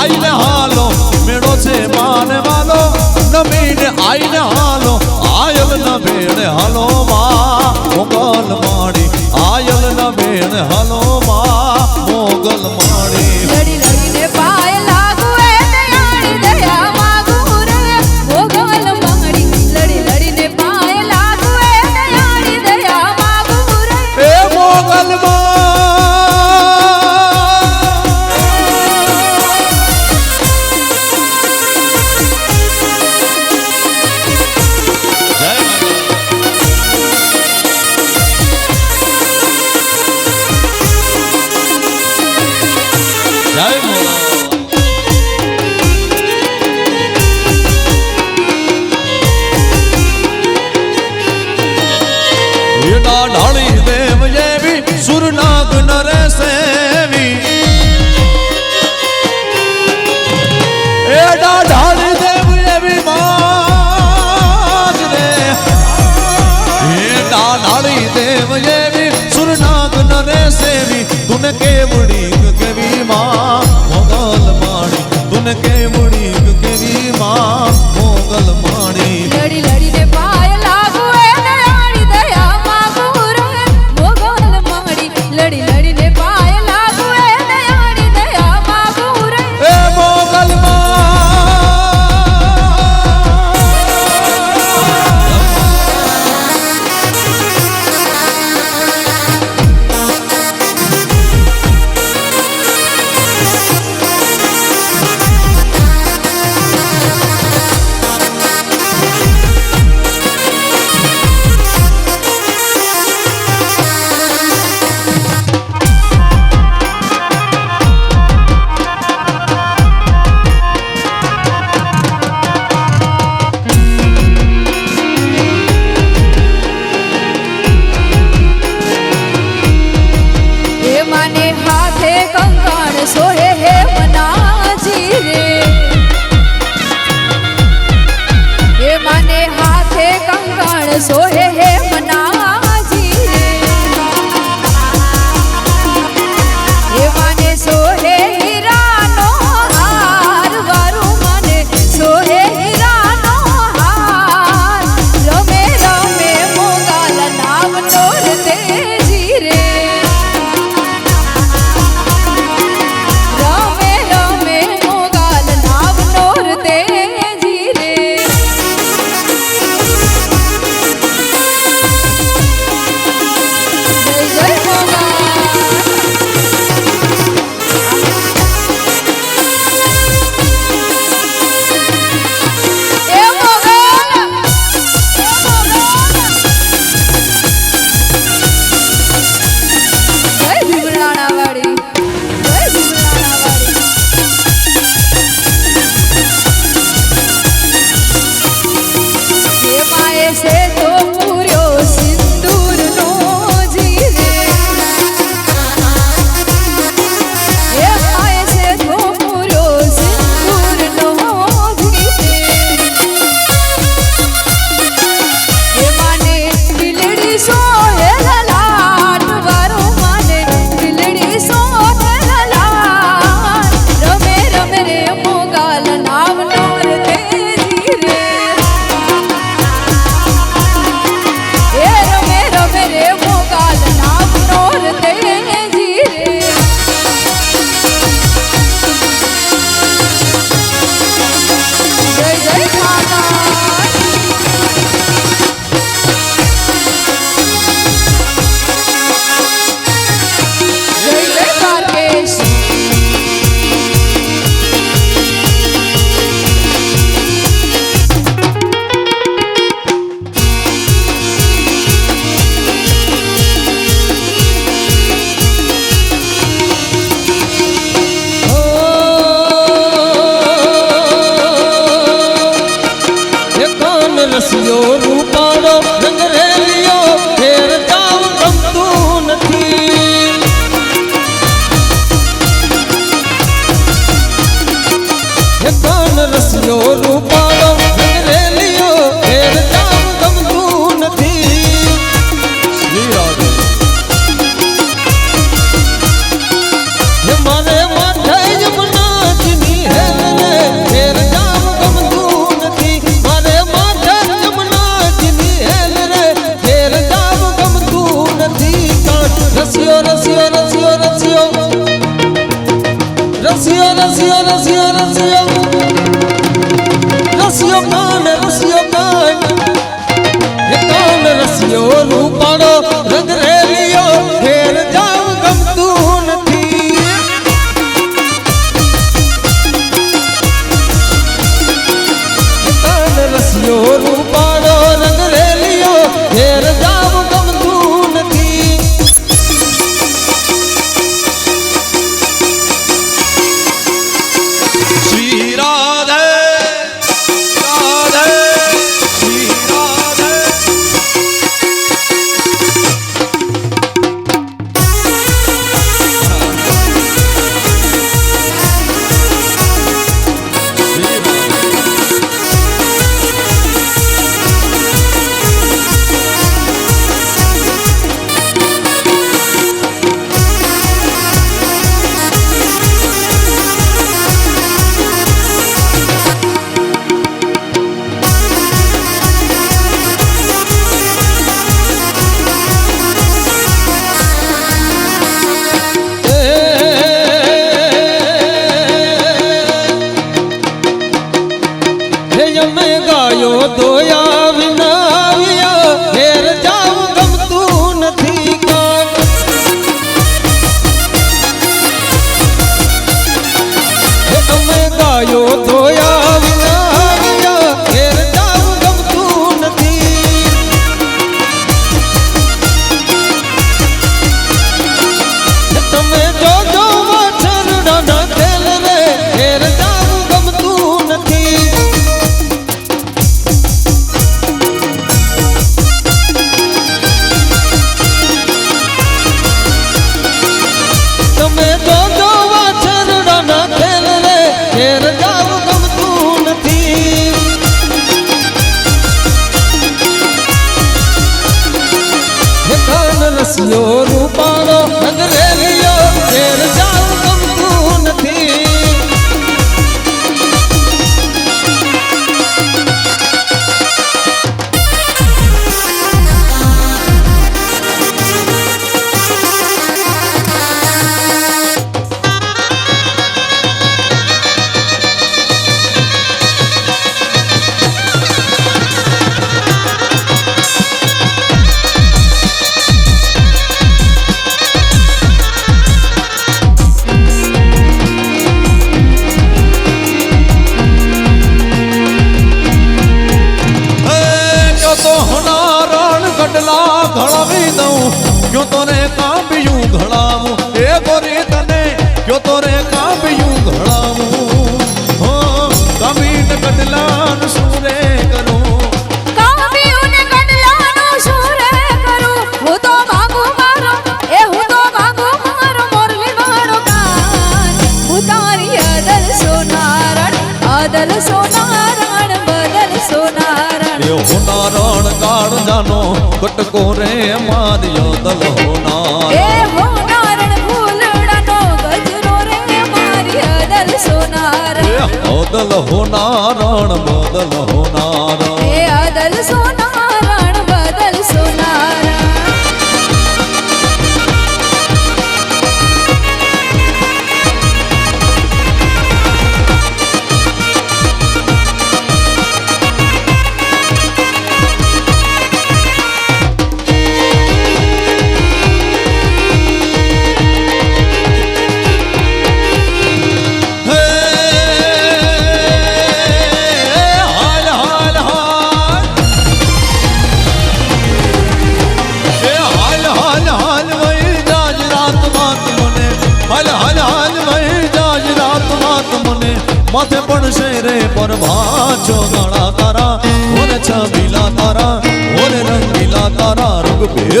આઈને હાલો, મેળો છે માનવાનો નમીને આઈને હાલો આયલ ના ભેણ હાલો માં મોકલ માડી આયલ ના ભેણ હાલો માં. સુરનાગ નરે સેવી. એ ડાઢાળી દેવ એવી માજ રે. એ ડાઢાળી દેવ એવી સુરનાગ your room. બદલ સોનારણ બદલ સોનારણ એ હોનારણ કાળજાનો કટકો રે માર્યો દલ હોના એ હોનારણ ફૂલડાનો ગજરો રે માર્યો દલ સોનારણ એ બદલ હોનારણ બદલ હોનારણ એ અદલ સોનારણ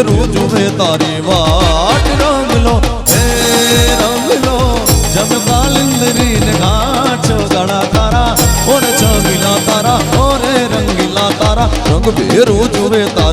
વેરું જુએ તારી વાટ રંગલો હે રંગલો જમ કાલિંદરી ને ગાંઠ ગળા તારા, ઓર છબીલા તારા, ઓરે રંગીલા તારા, રંગ ભેરું જુએ તારા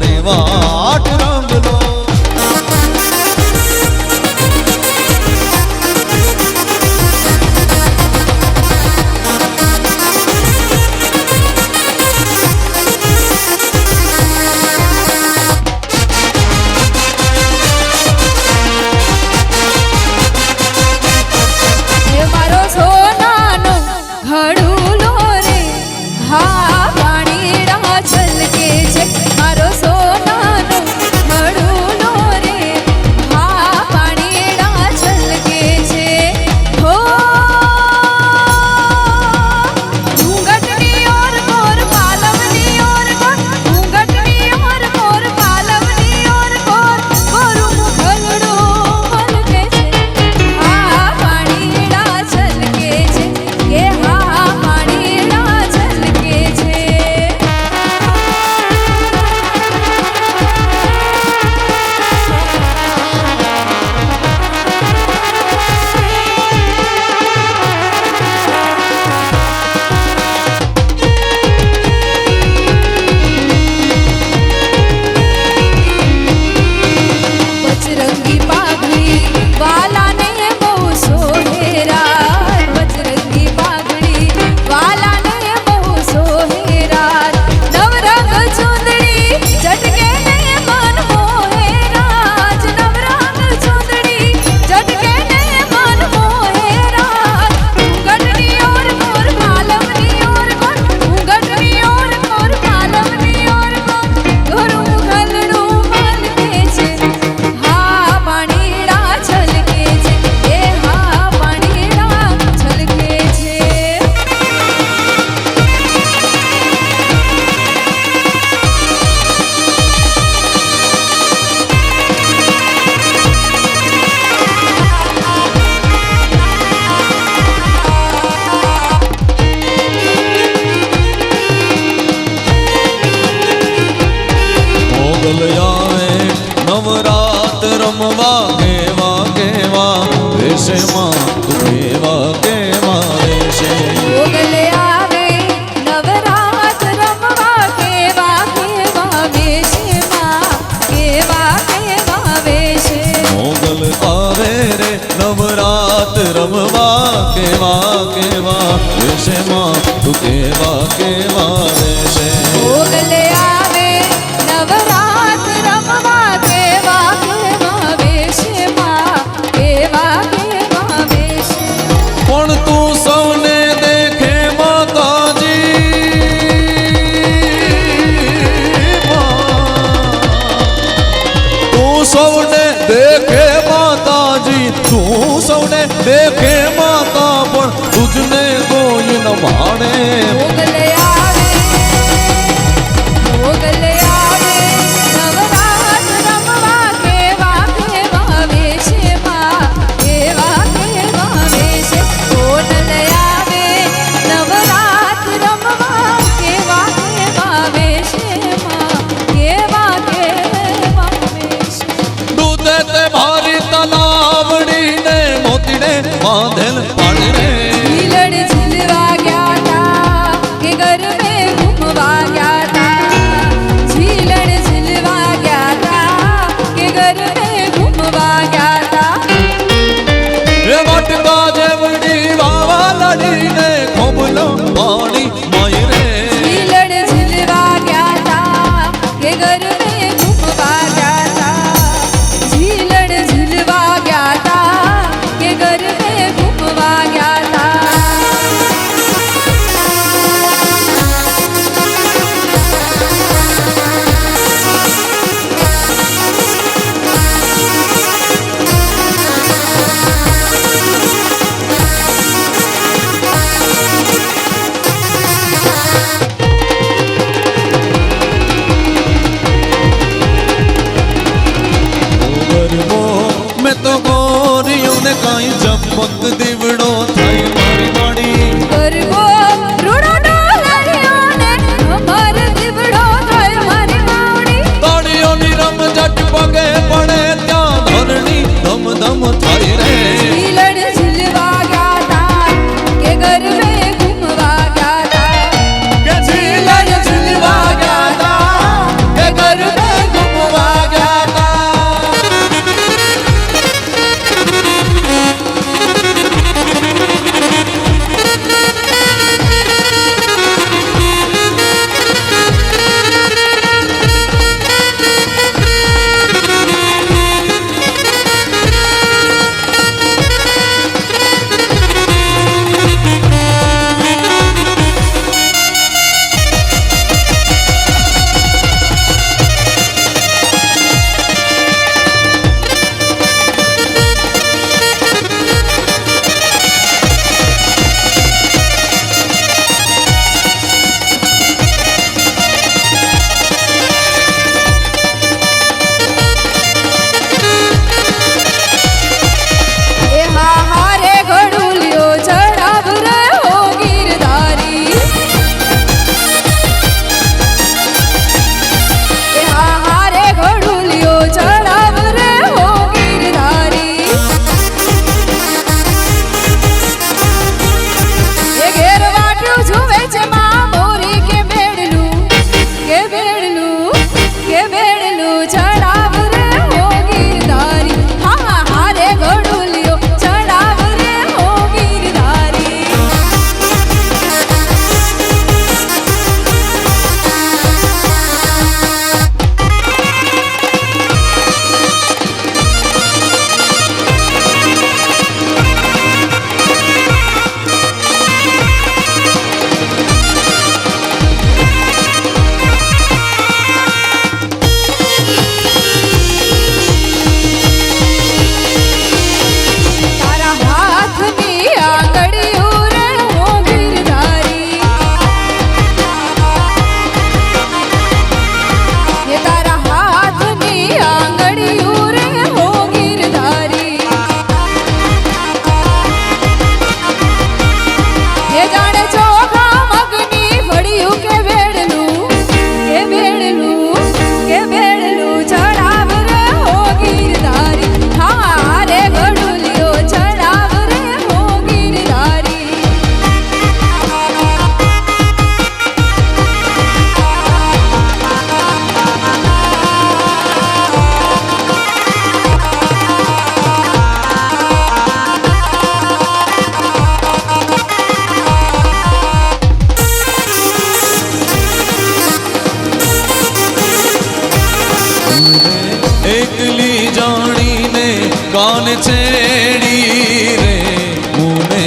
વાત રમવા કેવા કેવા વિશેમાં તું કેવા કેવા રહેશે Yeah. રે એકલી જાણીને કાન છેડી રે? મુને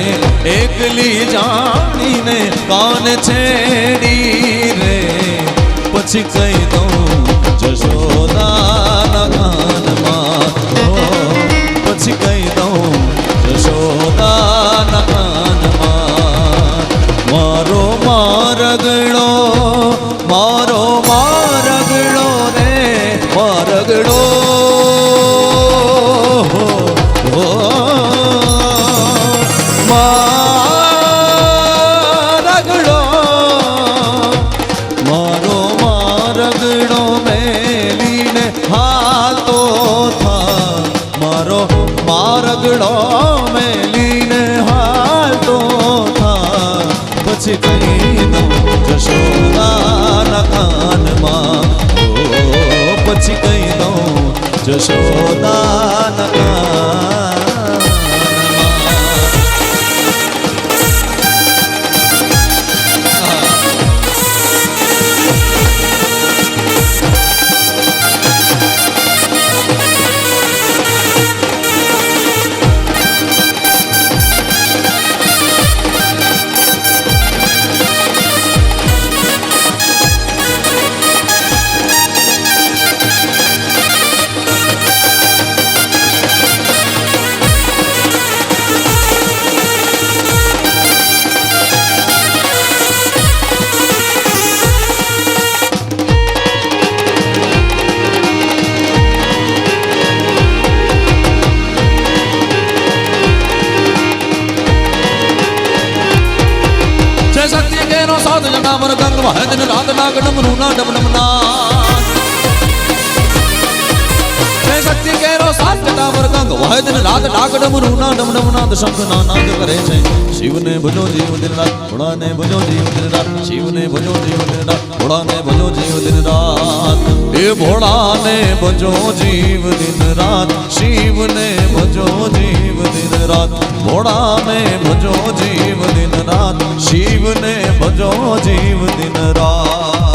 એકલી જાણીને કાન છેડી રે? પછી કહી દઉં હાલતો થા. મારો મારગડો મેલીને હાલતો થા. પછી કહી દઉં જશોદાના કાનમાં પછી કહી દઉં જશોદાના કાનમાં વહે દિન રાત નાગ ડમરૂ ના ડમ ડમ ના દિન રાત નાગ ડમરૂ ના ડમ ડમ નાદ શંખ ના નાદ કરે છે. શિવને ભજો જીવ દિન રાત, ભોળાને ભજો જીવ દિન રાત, શિવને ભજો જીવ દિન રાત, ભોળાને ભજો જીવ દિન રાત. એ ભોળાને ભજો જીવ દિન રાત, શિવને ભજો જીવ દિન રાત. ભોળાને ભજો જીવ દિન રાત, શિવને ભજો જીવ દિન રાત.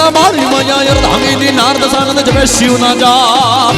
શિવના મારી મજા યર ધામીની નારદ સાનંદ જપે શિવના જાપ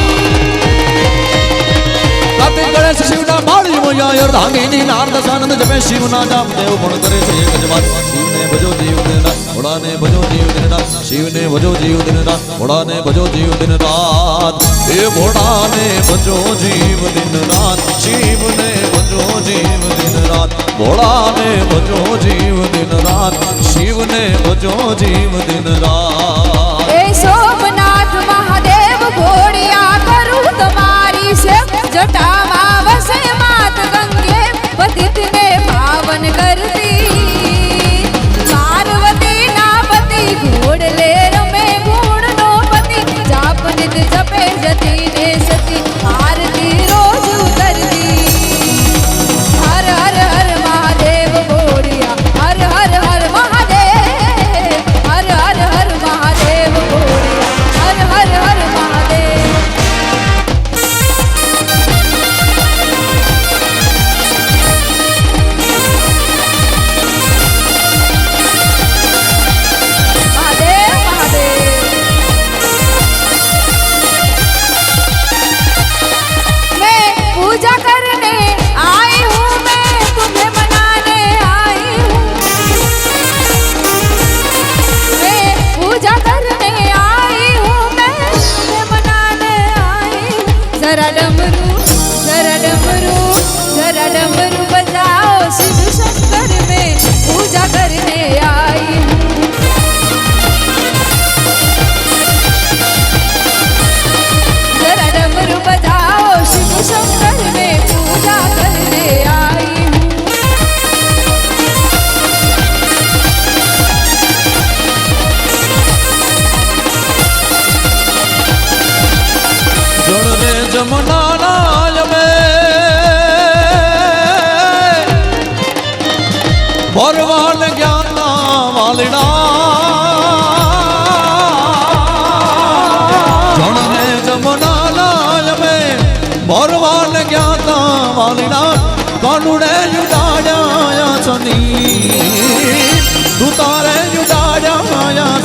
કાર્તિક ગણેશ શિવના મારી મજા યર ધામીની નારદ સાનંદ જપે શિવના જાપ દેવ પણ કરે છે એક જ વાત શિવને ભજો જીવ રાત ભોળાને ભજો જીવ દિન રાત શિવને ભજો જીવ દિન રાત ભોળાને ભજો જીવ દિન રાત એ ભોળાને ભજો જીવ દિન રાત શિવને ભજો જીવ દિન રાત ભોળાને ભજો જીવ દિન રાત શિવને ભજો જીવ દિન રાત એ સોમનાથ મહાદેવ ઘોડિયા કરું તમારી સેવ જટામાં વસે માત ગંગે, પતિતને પાવન કરતી. પતિ ઘોડલે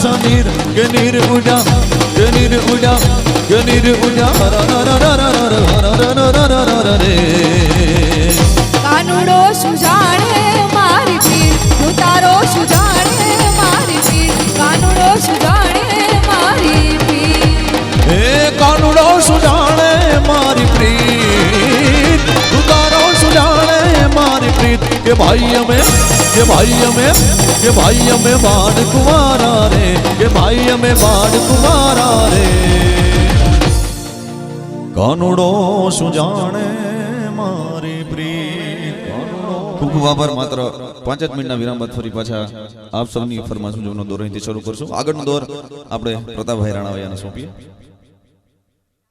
samir gönül ulam gönül ulam gönül ulam કે ભાઈ અમે, કે ભાઈ અમે, કે ભાઈ અમે બાળ કુમારા રે કે ભાઈ અમે બાળ કુમારા રે કાનુડો સુજાણે મારી પ્રી ખૂબ માત્ર પાંચ જ મિનિટના વિરામ બાદ ફરી પાછા આપ સૌની ફરમાશું જોનો દોર અહીંથી શરૂ કરશું. આગળનો દોર આપણે પ્રતાપભાઈ રાણાવૈયાને સોંપીએ.